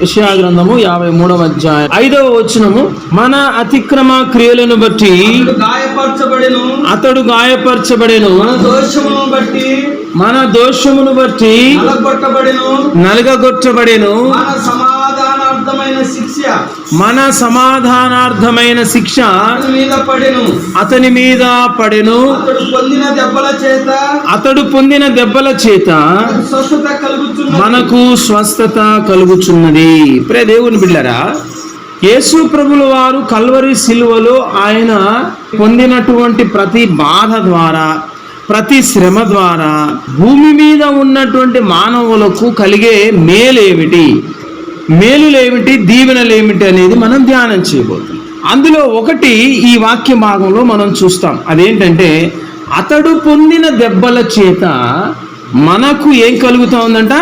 యెషయా గ్రంథము యాభై మూడవ అధ్యాయం. ఐదవ వచనము మన అతిక్రమ క్రియలను బట్టి గాయపరచబడెను. అతడు గాయపరచబడెను. మన దోషమును బట్టి మన దోషమును బట్టి నలగొట్టబడెను. నలగగొట్టబడెను మన సమాధానార్థమైన మన సమాధానార్థమైన శిక్ష అతని మీద పడెను. అతని మీద పడెను. అతడు పొందిన దెబ్బల చేత అతడు పొందిన దెబ్బల చేత మనకు స్వస్థత కలుగుతున్నది. మనకు స్వస్థత కలుగుచున్నది ప్రే దేవుని బిళ్ళరా యేసు ప్రభుల వారు కల్వరి సిలువలో ఆయన పొందినటువంటి ప్రతి బాధ ద్వారా ప్రతి శ్రమ ద్వారా భూమి మీద ఉన్నటువంటి మానవులకు కలిగే మేలేమిటి? మేలులేమిటి దీవెనలేమిటి అనేది మనం ధ్యానం చేయబోతున్నాం. అందులో ఒకటి ఈ వాక్య భాగంలో మనం చూస్తాం. అదేంటంటే అతడు పొందిన దెబ్బల చేత మనకు ఏం కలుగుతా ఉందంట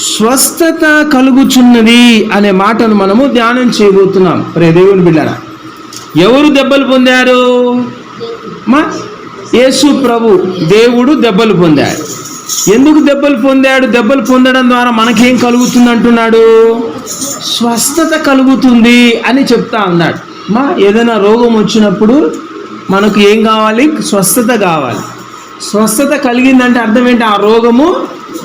స్వస్థత కలుగుచున్నది అనే మాటను మనము ధ్యానం చేయబోతున్నాం. ప్రే దేవుని బిళ్ళరా ఎవరు దెబ్బలు పొందారు? మా యేసు ప్రభు దేవుడు దెబ్బలు పొందాడు. ఎందుకు దెబ్బలు పొందాడు? దెబ్బలు పొందడం ద్వారా మనకేం కలుగుతుంది అంటున్నాడు స్వస్థత కలుగుతుంది అని చెప్తా అన్నాడు. మా ఏదైనా రోగం వచ్చినప్పుడు మనకు ఏం కావాలి? స్వస్థత కావాలి. స్వస్థత కలిగిందంటే అర్థం ఏంటి? ఆ రోగము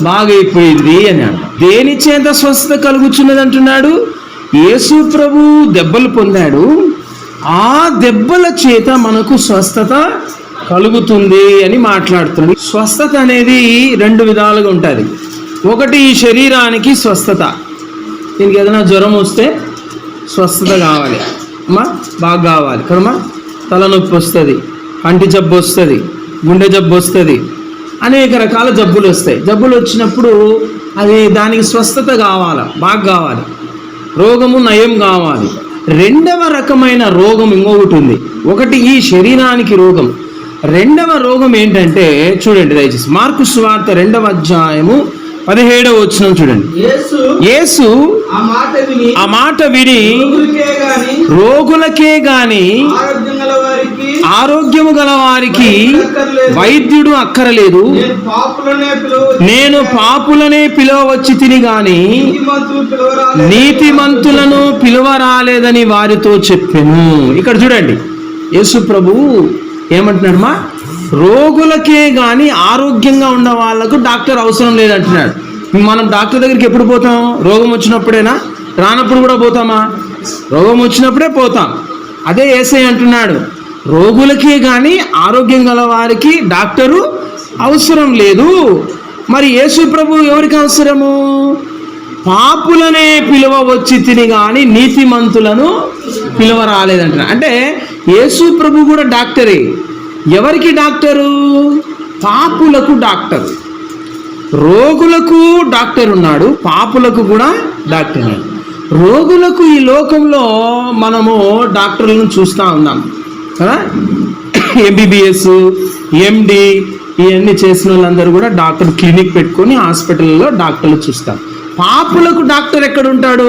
బాగైపోయింది అని అంట దేని చేత స్వస్థత కలుగుచున్నది అంటున్నాడు? యేసు ప్రభు దెబ్బలు పొందాడు. ఆ దెబ్బల చేత మనకు స్వస్థత కలుగుతుంది అని మాట్లాడుతుంది స్వస్థత అనేది రెండు విధాలుగా ఉంటుంది. ఒకటి ఈ శరీరానికి స్వస్థత. దీనికి ఏదైనా జ్వరం వస్తే స్వస్థత కావాలి. అమ్మా బాగా కావాలి. కదమ్మా తలనొప్పి వస్తుంది కంటి జబ్బు వస్తుంది గుండె జబ్బు వస్తుంది అనేక రకాల జబ్బులు వస్తాయి. జబ్బులు వచ్చినప్పుడు అది దానికి స్వస్థత కావాలి? బాగా కావాలి. రోగము నయం కావాలి. రెండవ రకమైన రోగం ఇంకొకటి ఉంది. ఒకటి ఈ శరీరానికి రోగం. రెండవ రోగం ఏంటంటే చూడండి దయచేసి మార్కు స్వార్థ రెండవ అధ్యాయము పదిహేడవ వచ్చిన చూడండి. యేసు ఆ మాట విని రోగులకే గాని ఆరోగ్యము గల వారికి వైద్యుడు అక్కరలేదు. నేను పాపులనే పిలవచ్చి తిని గాని నీతిమంతులను పిలువరాలేదని వారితో చెప్పెను. ఇక్కడ చూడండి. యేసు ప్రభు ఏమంటున్నాడు మా రోగులకే గాని ఆరోగ్యంగా ఉన్న వాళ్ళకు డాక్టర్ అవసరం లేదంటున్నాడు. మనం డాక్టర్ దగ్గరికి ఎప్పుడు పోతాం? రోగం వచ్చినప్పుడేనా? రానప్పుడు కూడా పోతామా? రోగం వచ్చినప్పుడే పోతాం. అదే ఏసై అంటున్నాడు. రోగులకే గాని ఆరోగ్యం గల వారికి డాక్టరు అవసరం లేదు. మరి యేసు ప్రభు ఎవరికి అవసరము? పాపులనే పిలువ వచ్చి తిని కానీ నీతిమంతులను పిలువ రాలేదంట అంటే యేసు ప్రభు కూడా డాక్టరే. ఎవరికి డాక్టరు? పాపులకు డాక్టర్. రోగులకు డాక్టర్ ఉన్నాడు పాపులకు కూడా డాక్టర్ ఉన్నాడు. రోగులకు ఈ లోకంలో మనము డాక్టర్లను చూస్తూ ఉన్నాం. కదా? ఎంబీబీఎస్ ఎండి ఇవన్నీ చేసిన వాళ్ళందరూ కూడా డాక్టర్ క్లినిక్ పెట్టుకొని హాస్పిటల్లో డాక్టర్లు చూస్తారు. పాపులకు డాక్టర్ ఎక్కడ ఉంటాడు?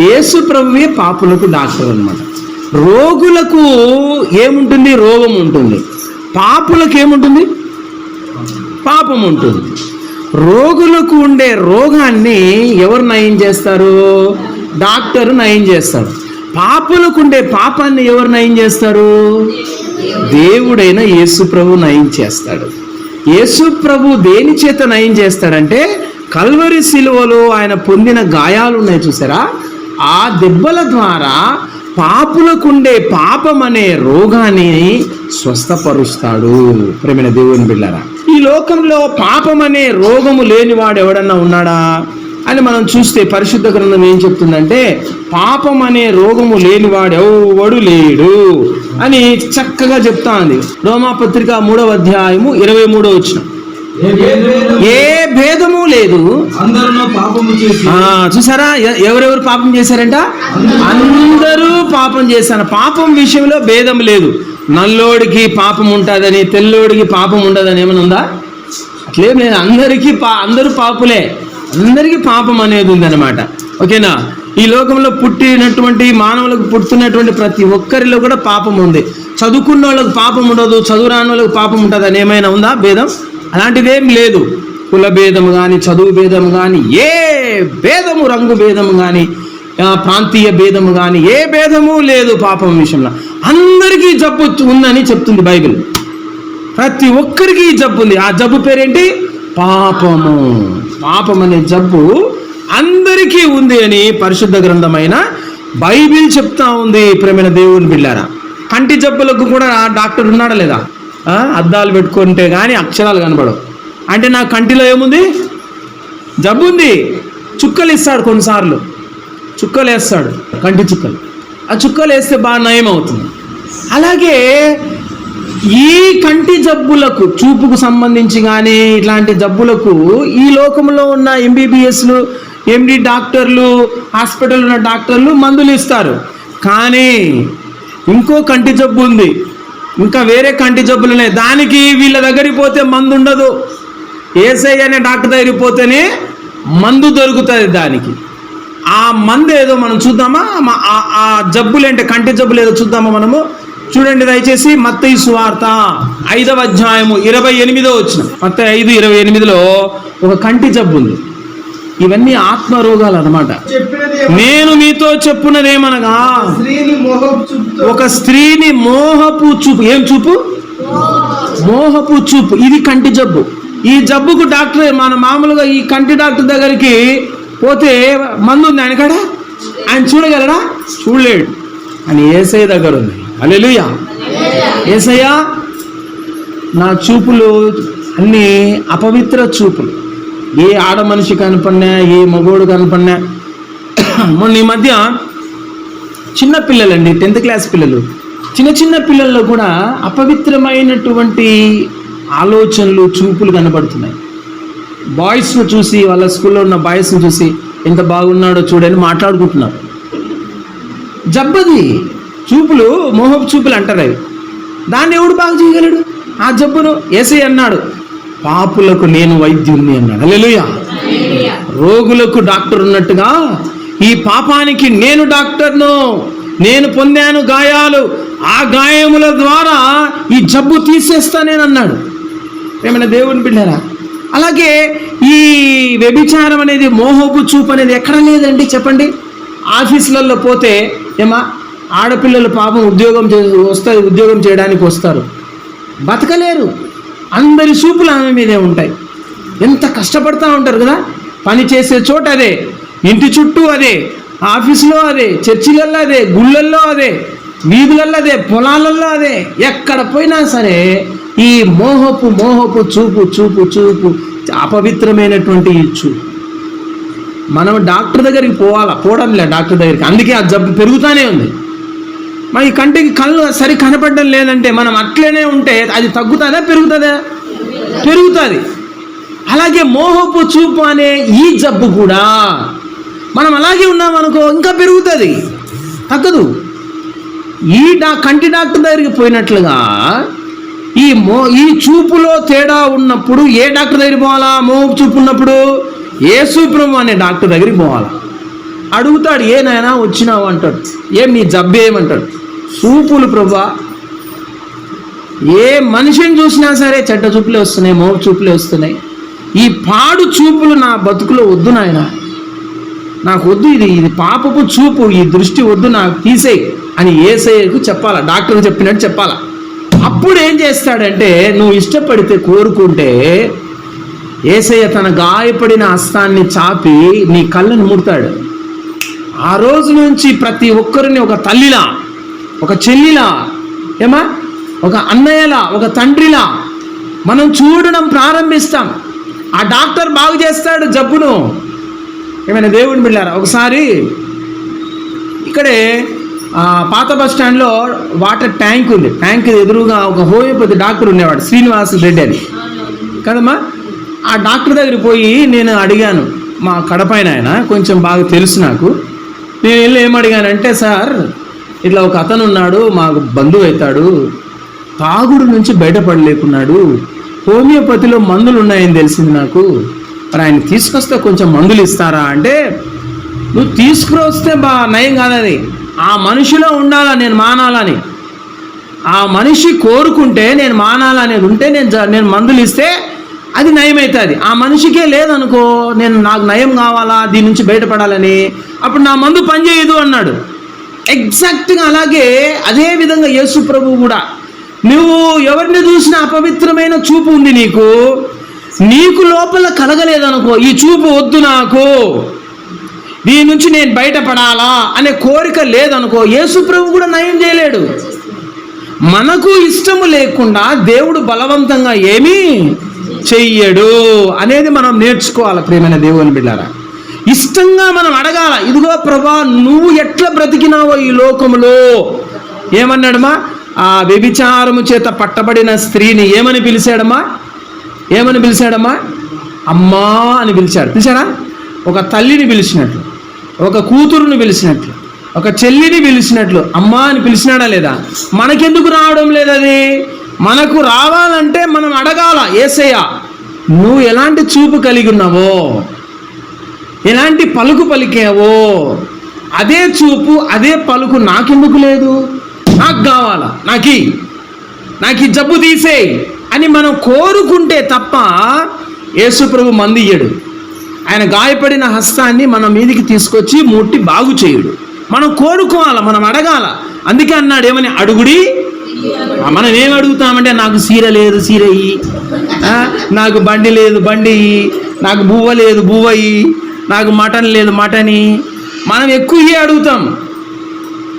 యేసు ప్రభువే పాపులకు డాక్టర్ అన్నమాట. రోగులకు ఏముంటుంది? రోగం ఉంటుంది. పాపులకు ఏముంటుంది? పాపం ఉంటుంది. రోగులకు ఉండే రోగాన్ని ఎవరు నయం చేస్తారు? డాక్టర్ నయం చేస్తారు. పాపులకు ఉండే పాపాన్ని ఎవరు నయం చేస్తారు? దేవుడైన యేసుప్రభు నయం చేస్తాడు. యేసుప్రభు దేని చేత నయం చేస్తాడంటే కల్వరి శిలువలో ఆయన పొందిన గాయాలు ఉన్నాయి చూసారా? ఆ దెబ్బల ద్వారా పాపులకుండే పాపం అనే రోగాన్ని స్వస్థపరుస్తాడు. ప్రేమైన దేవుని బిళ్ళరా ఈ లోకంలో పాపం అనే రోగము లేనివాడు ఎవడన్నా ఉన్నాడా? అని మనం చూస్తే పరిశుద్ధ గ్రంథం ఏం చెప్తుందంటే పాపం అనే రోగము లేనివాడు ఎవడు లేడు అని చక్కగా చెప్తా ఉంది రోమాపత్రిక మూడవ అధ్యాయము ఇరవై మూడో వచ్చిన ఏ భేదము లేదు. చూసారా? ఎవరెవరు పాపం చేశారంట? అందరూ పాపం చేశాను. పాపం విషయంలో భేదం లేదు. నల్లోడికి పాపం ఉంటుందని తెల్లోడికి పాపం ఉండదని ఏమైనా ఉందా? అట్లేం లేదు. అందరికీ పా అందరూ పాపులే. అందరికీ పాపం అనేది ఉందన్నమాట. ఓకేనా? ఈ లోకంలో పుట్టినటువంటి మానవులకు పుట్టుతున్నటువంటి ప్రతి ఒక్కరిలో కూడా పాపం ఉంది. చదువుకున్న వాళ్ళకి పాపం ఉండదు చదువు రాని వాళ్ళకి పాపం ఉంటుంది అని ఏమైనా ఉందా? భేదం? అలాంటిదేం లేదు. కుల భేదము కానీ చదువు భేదము కానీ ఏ భేదము రంగు భేదము కానీ ప్రాంతీయ భేదము కానీ ఏ భేదము లేదు పాపం విషయంలో. అందరికీ జబ్బు ఉందని చెప్తుంది బైబిల్. ప్రతి ఒక్కరికి ఈ జబ్బు ఉంది. ఆ జబ్బు పేరేంటి? పాపము. పాపం అనే జబ్బు అందరికీ ఉంది అని పరిశుద్ధ గ్రంథమైన బైబిల్ చెప్తా ఉంది ప్రేమైన దేవుని బిళ్ళారా. కంటి జబ్బులకు కూడా డాక్టర్ ఉన్నాడా లేదా? అద్దాలు పెట్టుకుంటే కానీ అక్షరాలు కనబడవు. అంటే నా కంటిలో ఏముంది? జబ్బు ఉంది. చుక్కలు ఇస్తాడు కొన్నిసార్లు. చుక్కలు వేస్తాడు కంటి చుక్కలు. ఆ చుక్కలు వేస్తే బాగా నయం అవుతుంది అలాగే ఈ కంటి జబ్బులకు చూపుకు సంబంధించి కానీ ఇట్లాంటి జబ్బులకు ఈ లోకంలో ఉన్న ఎంబీబీఎస్లు ఎండి డాక్టర్లు హాస్పిటల్ ఉన్న డాక్టర్లు మందులు ఇస్తారు. కానీ ఇంకో కంటి జబ్బు ఉంది. ఇంకా వేరే కంటి జబ్బులు ఉన్నాయి. దానికి వీళ్ళ దగ్గరికి పోతే మందు ఉండదు. ఏసై అనే డాక్టర్ దగ్గరికి పోతేనే మందు దొరుకుతుంది దానికి. ఆ మందు ఏదో మనం చూద్దామా? ఆ- ఆ జబ్బులు ఏంటి? కంటి జబ్బులు ఏదో చూద్దామా మనము? చూడండి దయచేసి మత్తయి సువార్త ఐదవ అధ్యాయము ఇరవై ఎనిమిదో వచ్చిన. మత్త ఐదు ఇరవై ఎనిమిదిలో ఒక కంటి జబ్బు ఉంది. ఇవన్నీ ఆత్మ రోగాలు అనమాట నేను మీతో చెప్పున్నదేమనగా ఒక స్త్రీని మోహపు చూపు ఏం చూపు? మోహపు చూపు. ఇది కంటి జబ్బు. ఈ జబ్బుకు డాక్టర్ మన మామూలుగా ఈ కంటి డాక్టర్ దగ్గరికి పోతే మందు ఉంది ఆయన కాడ? ఆయన చూడగలరా చూడలేడు. అని ఏసఐ దగ్గర ఉంది అలెలుయా ఏసయ్యా నా చూపులు అన్నీ అపవిత్ర చూపులు. ఏ ఆడ మనిషి కనపడినా ఏ మగోడు కనపడినా మొన్న ఈ మధ్య చిన్న పిల్లలండి టెన్త్ క్లాస్ పిల్లలు చిన్న చిన్న పిల్లల్లో కూడా అపవిత్రమైనటువంటి ఆలోచనలు చూపులు కనబడుతున్నాయి. బాయ్స్ను చూసి వాళ్ళ స్కూల్లో ఉన్న బాయ్స్ని చూసి ఎంత బాగున్నాడో చూడని మాట్లాడుకుంటున్నారు. జబ్బది చూపులు మోహపు చూపులు అంటారు అవి. దాన్ని ఎవడు బాగు చేయగలడు? ఆ జబ్బును ఏసై అన్నాడు. పాపులకు నేను వైద్యుణ్ణి అన్నాడు. అల్లెలుయా రోగులకు డాక్టర్ ఉన్నట్టుగా ఈ పాపానికి నేను డాక్టర్ను నేను పొందాను గాయాలు. ఆ గాయముల ద్వారా ఈ జబ్బు తీసేస్తానేనన్నాడు. ఏమైనా దేవుని బిడ్డారా అలాగే ఈ వ్యభిచారం అనేది మోహపు చూపు అనేది ఎక్కడ లేదండి చెప్పండి? ఆఫీసులలో పోతే ఏమా? ఆడపిల్లలు పాపం ఉద్యోగం చే వస్తారు ఉద్యోగం చేయడానికి వస్తారు. బతకలేరు. అందరి చూపులు ఆమె మీదే ఉంటాయి. ఎంత కష్టపడతా ఉంటారు కదా? పని చేసే చోట అదే. ఇంటి చుట్టూ అదే. ఆఫీసులో అదే. చర్చిలల్లో అదే. గుళ్ళల్లో అదే. వీధులల్లో అదే. పొలాలల్లో అదే. ఎక్కడ పోయినా సరే ఈ మోహపు మోహపు చూపు చూపు చూపు అపవిత్రమైనటువంటి ఈ చూపు. మనం డాక్టర్ దగ్గరికి పోవాలా? పోవడం లే డాక్టర్ దగ్గరికి. అందుకే ఆ జబ్బు పెరుగుతూనే ఉంది. మరి ఈ కంటికి కళ్ళు సరి కనపడడం లేదంటే మనం అట్లనే ఉంటే అది తగ్గుతుందా పెరుగుతుందా? పెరుగుతుంది. అలాగే మోహపు చూపు అనే ఈ జబ్బు కూడా మనం అలాగే ఉన్నాం అనుకో ఇంకా పెరుగుతుంది. తగ్గదు. ఈ డా కంటి డాక్టర్ దగ్గరికి పోయినట్లుగా ఈ మో ఈ చూపులో తేడా ఉన్నప్పుడు ఏ డాక్టర్ దగ్గరికి పోవాలా? మోపు చూపు ఉన్నప్పుడు? ఏ సూప్రభు అనే డాక్టర్ దగ్గరికి పోవాలా? అడుగుతాడు ఏ నాయనా వచ్చినావు అంటాడు. ఏం నీ జబ్బు ఏమంటాడు? చూపులు ప్రభా ఏ మనిషిని చూసినా సరే చెడ్డ చూపులే వస్తున్నాయి మోపు చూపులే వస్తున్నాయి. ఈ పాడు చూపులు నా బతుకులో వద్దు నాయన. నాకు వద్దు ఇది ఇది పాపపు చూపు ఈ దృష్టి వద్దు నాకు తీసేయి అని ఏసయ్యకు చెప్పాలా? డాక్టర్కి చెప్పినట్టు చెప్పాలా? అప్పుడు ఏం చేస్తాడంటే నువ్వు ఇష్టపడితే కోరుకుంటే ఏసయ్య తన గాయపడిన హస్తాన్ని చాపి నీ కళ్ళను ముడతాడు. ఆ రోజు నుంచి ప్రతి ఒక్కరిని ఒక తల్లిలా ఒక చెల్లిలా ఏమా? ఒక అన్నయ్యలా ఒక తండ్రిలా మనం చూడడం ప్రారంభిస్తాం. ఆ డాక్టర్ బాగు చేస్తాడు జబ్బును. ఏమైనా దేవుడిని బిళ్ళారా? ఒకసారి ఇక్కడే పాత బస్ స్టాండ్లో వాటర్ ట్యాంక్ ఉంది. ట్యాంక్ ఎదురుగా ఒక హోమియోపతి డాక్టర్ ఉండేవాడు శ్రీనివాస్ రెడ్డి అని. కదమ్మా ఆ డాక్టర్ దగ్గరికి పోయి నేను అడిగాను మా కడపైన ఆయన కొంచెం బాగా తెలుసు నాకు. నేను వెళ్ళి ఏమడిగానంటే సార్ ఇట్లా ఒక అతను ఉన్నాడు మాకు బంధువు అవుతాడు తాగుడు నుంచి బయటపడలేకున్నాడు హోమియోపతిలో మందులు ఉన్నాయని తెలిసింది నాకు. మరి ఆయన తీసుకొస్తే కొంచెం మందులు ఇస్తారా అంటే నువ్వు తీసుకురొస్తే బా నయం కాదది. ఆ మనిషిలో ఉండాలా నేను మానాలని? ఆ మనిషి కోరుకుంటే నేను మానాలనేది ఉంటే నేను జ- నేను మందులు ఇస్తే అది నయం అవుతుంది ఆ మనిషికే లేదనుకో నేను నాకు నయం కావాలా? దీని నుంచి బయటపడాలని? అప్పుడు నా మందు పనిచేయదు అన్నాడు. ఎగ్జాక్ట్గా అలాగే అదే విధంగా యేసు ప్రభు కూడా. నువ్వు ఎవరిని చూసినా అపవిత్రమైన చూపు ఉంది నీకు. నీకు లోపల కలగలేదనుకో ఈ చూపు వద్దు నాకు. దీని నుంచి నేను బయటపడాలా అనే కోరిక లేదనుకో యేసు ప్రభు కూడా నయం చేయలేడు. మనకు ఇష్టము లేకుండా దేవుడు బలవంతంగా ఏమీ చెయ్యడు అనేది మనం నేర్చుకోవాలి ప్రేమైన దేవుని బిడ్డారా. ఇష్టంగా మనం అడగాల ఇదిగో ప్రభా నువ్వు ఎట్లా బ్రతికినావో ఈ లోకములో? ఏమన్నాడమ్మా? ఆ వ్యభిచారము చేత పట్టబడిన స్త్రీని ఏమని పిలిచాడమ్మా? ఏమని పిలిచాడమ్మా? అమ్మా అని పిలిచాడు. పిలిచాడా? ఒక తల్లిని పిలిచినట్లు ఒక కూతురుని పిలిచినట్లు ఒక చెల్లిని పిలిచినట్లు అమ్మా అని పిలిచినాడా లేదా? మనకెందుకు రావడం లేదు అది మనకు రావాలంటే మనం అడగాల ఏసయ్య నువ్వు ఎలాంటి చూపు కలిగి ఉన్నావో ఎలాంటి పలుకు పలికావో? అదే చూపు అదే పలుకు నాకెందుకు లేదు? నాకు కావాలా? నాకి నాకు ఈ జబ్బు తీసేయి అని మనం కోరుకుంటే తప్ప యేసుప్రభు మంది ఇయ్యడు. ఆయన గాయపడిన హస్తాన్ని మన మీదికి తీసుకొచ్చి ముట్టి బాగు చేయుడు. మనం కోరుకోవాలి? మనం అడగాల? అందుకే అన్నాడు ఏమని? అడుగుడి. మనం ఏం అడుగుతామంటే నాకు సీర లేదు సీర నాకు బండి లేదు బండి నాకు బువ్వ లేదు బువ్వయి నాకు మటన్ లేదు మటని మనం ఎక్కువ అడుగుతాం.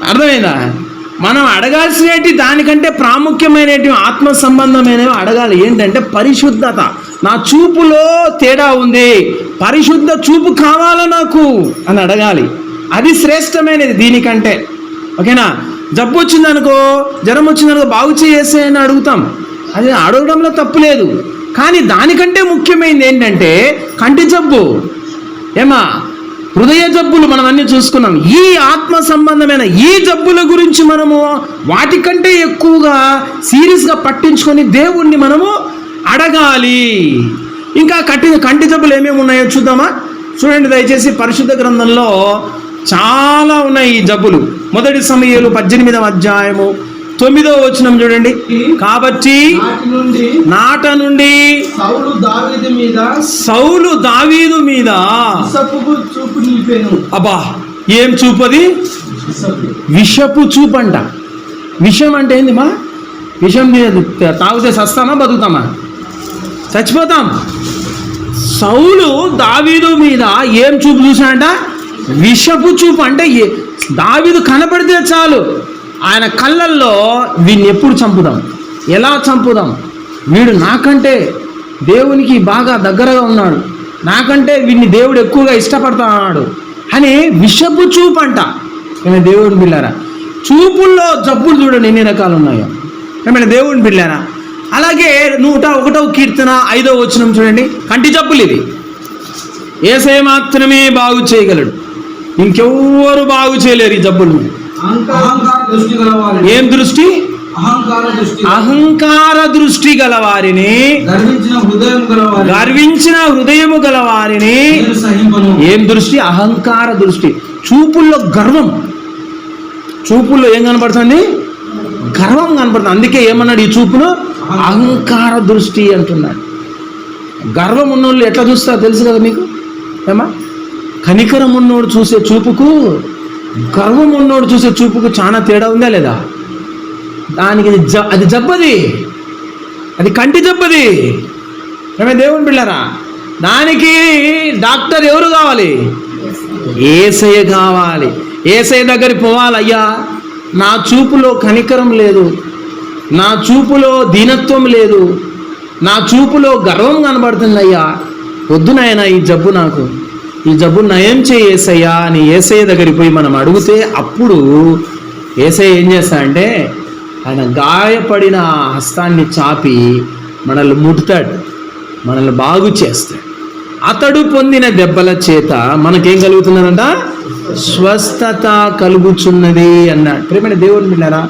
అర్థమైందా? మనం అడగాల్సినటి దానికంటే ప్రాముఖ్యమైనటువంటి ఆత్మ సంబంధమైనవి అడగాలి. ఏంటంటే పరిశుద్ధత. నా చూపులో తేడా ఉంది. పరిశుద్ధ చూపు కావాలా నాకు? అని అడగాలి. అది శ్రేష్టమైనది దీనికంటే. ఓకేనా? జబ్బు వచ్చిందనుకో జ్వరం వచ్చిందనుకో బాగు చేసే అని అడుగుతాం. అది అడగడంలో తప్పు లేదు. కానీ దానికంటే ముఖ్యమైనది ఏంటంటే కంటి జబ్బు. ఏమా? హృదయ జబ్బులు మనం అన్ని చూసుకున్నాం. ఈ ఆత్మ సంబంధమైన ఈ జబ్బుల గురించి మనము వాటికంటే ఎక్కువగా సీరియస్గా పట్టించుకొని దేవుణ్ణి మనము అడగాలి. ఇంకా కట్టి కంటి జబ్బులు ఏమేమి ఉన్నాయో చూద్దామా? చూడండి దయచేసి పరిశుద్ధ గ్రంథంలో చాలా ఉన్నాయి ఈ జబ్బులు. మొదటి సమయాలు పద్దెనిమిదవ అధ్యాయము తొమ్మిదవ వచనం చూడండి. కాబట్టి నాటి నుండి సౌలు దావీదు మీద సౌలు దావీదు మీద అబ్బా ఏం చూపది. విషపు చూపంట. విషం అంటే ఏంది మా? విషం తాగితే సస్తామా బతుకుతామా? చచ్చిపోతాం. సౌలు దావీదు మీద ఏం చూపు చూసాడంట విషపు చూపు. అంటే దావీదు కనపడితే చాలు. ఆయన కళ్ళల్లో వీడిని ఎప్పుడు చంపుదాం? ఎలా చంపుదాం? వీడు నాకంటే దేవునికి బాగా దగ్గరగా ఉన్నాడు. నాకంటే వీడిని దేవుడు ఎక్కువగా ఇష్టపడతా అని విషపు చూపు అంట. ఏమైనా దేవుడిని బిళ్ళారా చూపుల్లో జబ్బులు చూడండి ఎన్ని రకాలు ఉన్నాయో. ఏమైనా దేవుడిని బిళ్ళారా అలాగే నూట ఒకటవ కీర్తన ఐదవ వచనం చూడండి. కంటి జబ్బులు ఇవి. ఏసే మాత్రమే బాగు చేయగలడు. ఇంకెవ్వరు బాగు చేయలేరు ఈ జబ్బుల్ని. గలవారిని. ఏం దృష్టి? అహంకార దృష్టి. గల వారిని గర్వించిన గలవారిని. గర్వించిన హృదయము గల వారిని నేను సహింపను. ఏం దృష్టి? అహంకార దృష్టి. చూపుల్లో గర్వం. చూపుల్లో ఏం కనపడుతుంది? గర్వం కనపడుతుంది. అందుకే ఏమన్నాడు ఈ చూపును? అహంకార దృష్టి అంటున్నాడు. గర్వం ఉన్నోళ్ళు ఎట్లా చూస్తారో తెలుసు కదా మీకు? ఏమా? కనికరం ఉన్నోడు చూసే చూపుకు గర్వం ఉన్నోడు చూసే చూపుకు చాలా తేడా ఉందా లేదా? దానికి అది జ అది జబ్బది. అది కంటి జబ్బది. ఏమే దేవుని బిళ్ళరా? దానికి డాక్టర్ ఎవరు కావాలి? ఏసయ్య కావాలి. ఏసయ్య దగ్గరికి పోవాలయ్యా. నా చూపులో కనికరం లేదు. నా చూపులో దీనత్వం లేదు. నా చూపులో గర్వం కనబడుతుందయ్యా. వద్దు నాయనా ఈ జబ్బు నాకు. ఈ జబ్బు నయం చేయేసయ్యా అని ఏసయ్య దగ్గరికి పోయి మనం అడిగితే అప్పుడు ఏసయ్య ఏం చేస్తా అంటే ఆయన గాయపడిన హస్తాన్ని చాపి మనల్ని ముట్టుతాడు. మనల్ని బాగు చేస్తాడు. అతడు పొందిన దెబ్బల చేత మనకేం కలుగుతున్నదంట? స్వస్థత కలుగుచున్నది అన్నాడు. ప్రేమైన దేవుని విన్నారా